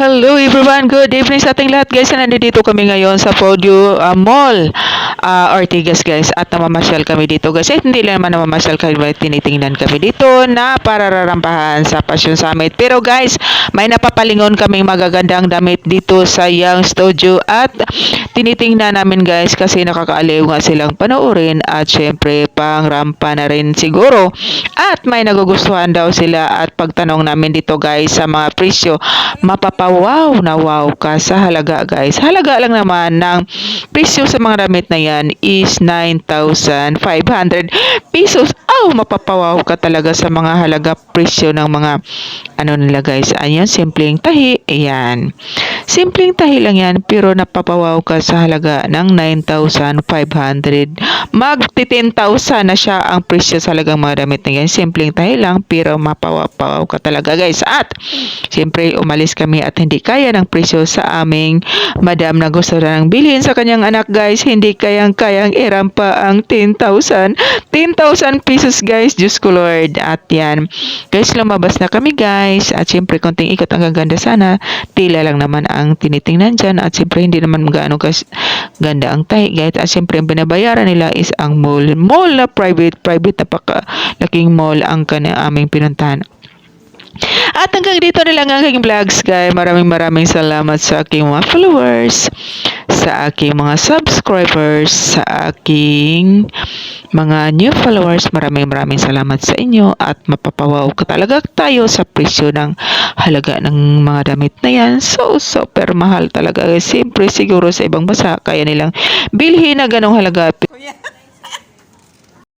Hello everyone, good evening sa ating lahat guys. Nandito kami ngayon sa Podio uh, Mall, uh, Ortigas guys. At namamasyal kami dito guys. Eh, hindi lang naman namamasyal kami, tinitingnan kami dito na para rarampahan sa Passion Summit. Pero guys, may napapalingon kaming magagandang damit dito sa Young Studio at tinitingnan namin guys kasi nakakaaliw nga silang panoorin at syempre pang rampa na rin siguro. At may nagugustuhan daw sila at pagtanong namin dito guys sa mga presyo, mapapawaw na wow ka sa halaga guys. Halaga lang naman ng presyo sa mga damit na yan is 9,500 pesos. Oh, mapapawaw ka talaga sa mga halaga presyo ng mga ano nila guys. Ayan, simpleng tahi. Ayan. Simpleng tahi lang yan pero napapawaw ka sa halaga ng 9,500. Magti 10,000 na siya ang presyo sa halagang mga damit na yan. Simpleng tahi lang pero mapawaw ka talaga guys. At siyempre umalis kami at hindi kaya ng presyo sa aming madam na gusto na ng bilhin sa kanyang anak guys. Hindi kayang kayang irampa ang 10,000. 10,000 pesos guys. Diyos ko Lord. At yan. Guys, lumabas na kami guys. At siyempre konting ikot ang gaganda sana. Tila lang naman ang tinitingnan dyan. At siyempre hindi naman gaano kas ganda ang tahi guys. At siyempre ang binabayaran nila is ang mall. Mall na private. Private napaka laking mall ang kanang aming pinuntahan. At hanggang dito na lang ang aking vlogs, guys. Maraming maraming salamat sa aking mga followers, sa aking mga subscribers, sa aking mga new followers. Maraming maraming salamat sa inyo at mapapawaw ka talaga tayo sa presyo ng halaga ng mga damit na yan. So, super mahal talaga. Siyempre, siguro sa ibang bansa, kaya nilang bilhin na ganong halaga.